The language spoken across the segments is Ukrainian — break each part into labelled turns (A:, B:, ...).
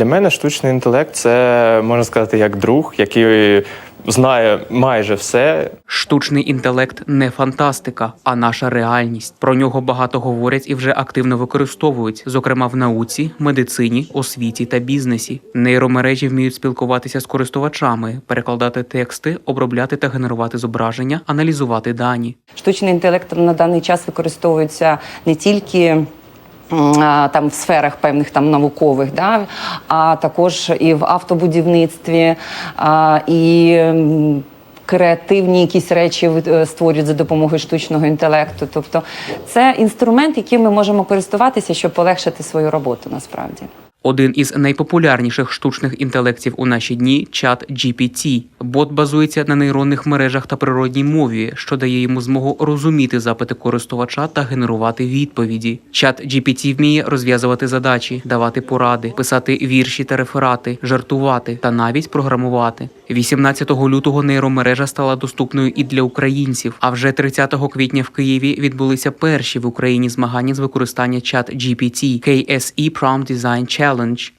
A: Для мене штучний інтелект це можна сказати як друг, який знає майже все.
B: Штучний інтелект не фантастика, а наша реальність. Про нього багато говорять і вже активно використовують, зокрема в науці, медицині, освіті та бізнесі. Нейромережі вміють спілкуватися з користувачами, перекладати тексти, обробляти та генерувати зображення, аналізувати дані.
C: Штучний інтелект на даний час використовується не тільки там в сферах певних там наукових, да, а також і в автобудівництві, а, і креативні якісь речі е, створюють за допомогою штучного інтелекту. Тобто це інструмент, яким ми можемо користуватися, щоб полегшити свою роботу насправді.
B: Один із найпопулярніших штучних інтелектів у наші дні чат GPT. Бот базується на нейронних мережах та природній мові, що дає йому змогу розуміти запити користувача та генерувати відповіді. Чат GPT вміє розв'язувати задачі, давати поради, писати вірші та реферати, жартувати та навіть програмувати. 18 лютого нейромережа стала доступною і для українців. А вже 30 квітня в Києві відбулися перші в Україні змагання з використання чат GPT KSE Prompt Design Challenge.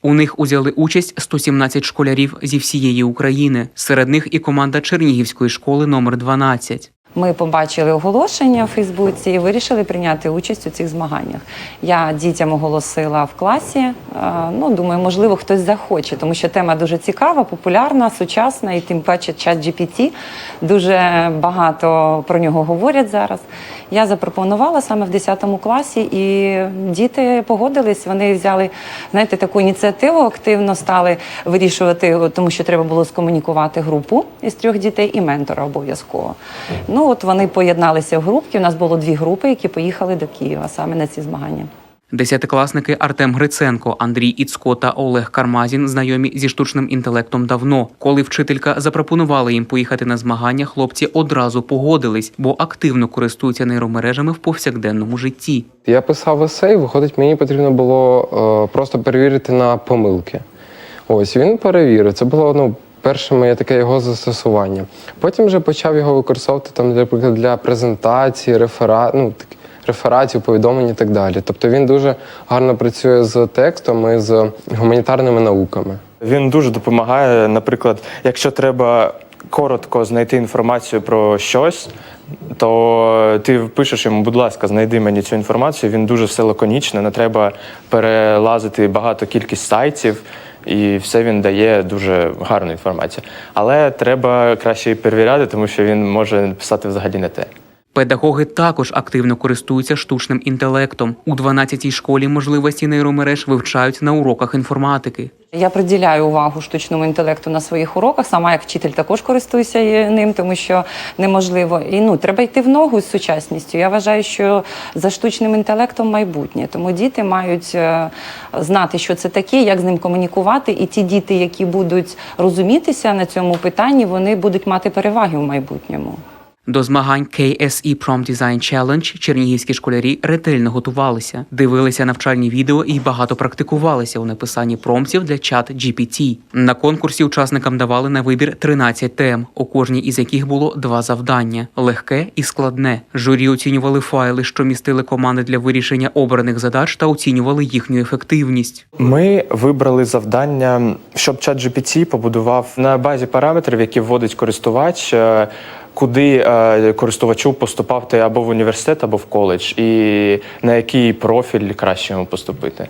B: У них узяли участь 117 школярів зі всієї України. Серед них і команда Чернігівської школи номер 12.
C: Ми побачили оголошення в Фейсбуці і вирішили прийняти участь у цих змаганнях. Я дітям оголосила в класі. е, Ну, думаю, можливо, хтось захоче, тому що тема дуже цікава, популярна, сучасна, і тим паче чат GPT. Дуже багато про нього говорять зараз. Я запропонувала саме в 10 класі, і діти погодились. Вони взяли знаєте, таку ініціативу, активно стали вирішувати, тому що треба було скомунікувати групу із трьох дітей і ментора обов'язково. Ну от вони поєдналися в групки. У нас було дві групи, які поїхали до Києва саме на ці змагання.
B: Десятикласники Артем Гриценко, Андрій Іцко та Олег Кармазін знайомі зі штучним інтелектом давно. Коли вчителька запропонувала їм поїхати на змагання, хлопці одразу погодились, бо активно користуються нейромережами в повсякденному житті.
D: Я писав есей, виходить, мені потрібно було е, просто перевірити на помилки. Ось він перевірив. Це було ну, перше моє таке його застосування. Потім вже почав його використовувати там, наприклад, для презентації, рефера... ну, так, рефератів, повідомлень і так далі. Тобто він дуже гарно працює з текстом і з гуманітарними науками.
A: Він дуже допомагає. Наприклад, якщо треба коротко знайти інформацію про щось, то ти пишеш йому, будь ласка, знайди мені цю інформацію. Він дуже все лаконічно, не треба перелазити багато кількість сайтів. І все він дає дуже гарну інформацію. Але треба краще перевіряти, тому що він може писати взагалі не те.
B: Педагоги також активно користуються штучним інтелектом. У 12-й школі можливості нейромереж вивчають на уроках інформатики.
C: Я приділяю увагу штучному інтелекту на своїх уроках. Сама як вчитель також користуюся ним, тому що неможливо. І ну треба йти в ногу з сучасністю. Я вважаю, що за штучним інтелектом майбутнє. Тому діти мають е, знати, що це таке, як з ним комунікувати. І ті діти, які будуть розумітися на цьому питанні, вони будуть мати переваги в майбутньому.
B: До змагань KSE Prompt Design Challenge чернігівські школярі ретельно готувалися, дивилися навчальні відео і багато практикувалися у написанні промптів для чат GPT. На конкурсі учасникам давали на вибір 13 тем, у кожній із яких було два завдання: легке і складне. Журі оцінювали файли, що містили команди для вирішення обраних задач, та оцінювали їхню ефективність.
A: Ми вибрали завдання, щоб ChatGPT побудував на базі параметрів, які вводить користувач, е, куди е, користувачу поступати або в університет, або в коледж, і на який профіль краще йому поступити.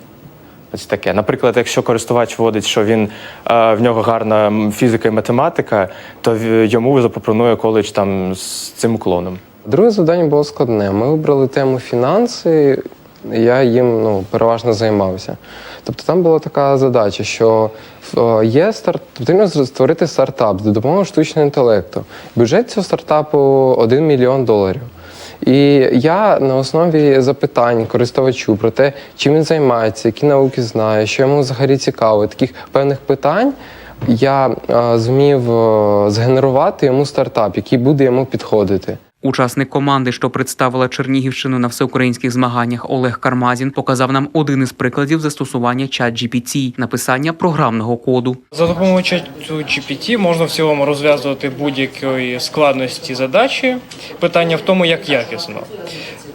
A: Ось таке. Наприклад, якщо користувач вводить, що він е, в нього гарна фізика і математика, то йому запропонує коледж там з цим уклоном.
D: Друге завдання було складне. Ми вибрали тему фінанси, я їм ну, переважно займався. Тобто там була така задача, що е, є старт, потрібно створити стартап за допомогою штучного інтелекту. Бюджет цього стартапу 1 мільйон доларів. І я на основі запитань користувачу про те, чим він займається, які науки знає, що йому взагалі цікаво, таких певних питань. Я е, зумів е, згенерувати йому стартап, який буде йому підходити.
B: Учасник команди, що представила Чернігівщину на всеукраїнських змаганнях, Олег Кармазін, показав нам один із прикладів застосування ChatGPT – написання програмного коду.
E: За допомогою чату GPT можна в цілому розв'язувати будь-якої складності задачі. Питання в тому, як якісно.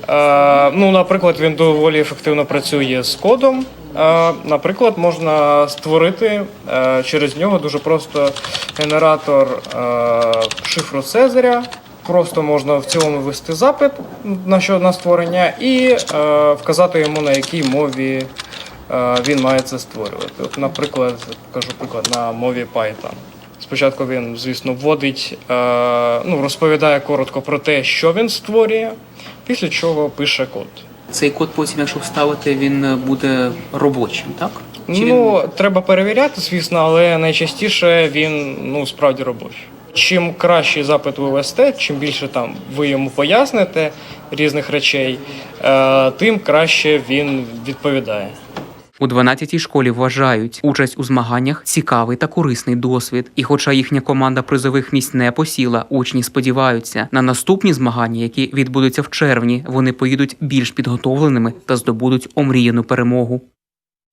E: Е, ну, наприклад, він доволі ефективно працює з кодом. Е, Наприклад, можна створити е, через нього дуже просто генератор шифру Цезаря. Просто можна в цілому ввести запит на що на створення і е, вказати йому на якій мові е, він має це створювати. От, наприклад, покажу приклад на мові Python. Спочатку він, звісно, вводить, е, ну, розповідає коротко про те, що він створює, після чого пише код.
B: Цей код потім, якщо вставити, він буде робочим, так? Чи
E: Ну, треба перевіряти, звісно, але найчастіше він ну, справді робочий. Чим кращий запит ви ввесте, чим більше там ви йому поясните різних речей, е, тим краще він відповідає.
B: У 12-й школі вважають участь у змаганнях цікавий та корисний досвід. І хоча їхня команда призових місць не посіла, учні сподіваються на наступні змагання, які відбудуться в червні. Вони поїдуть більш підготовленими та здобудуть омріяну перемогу.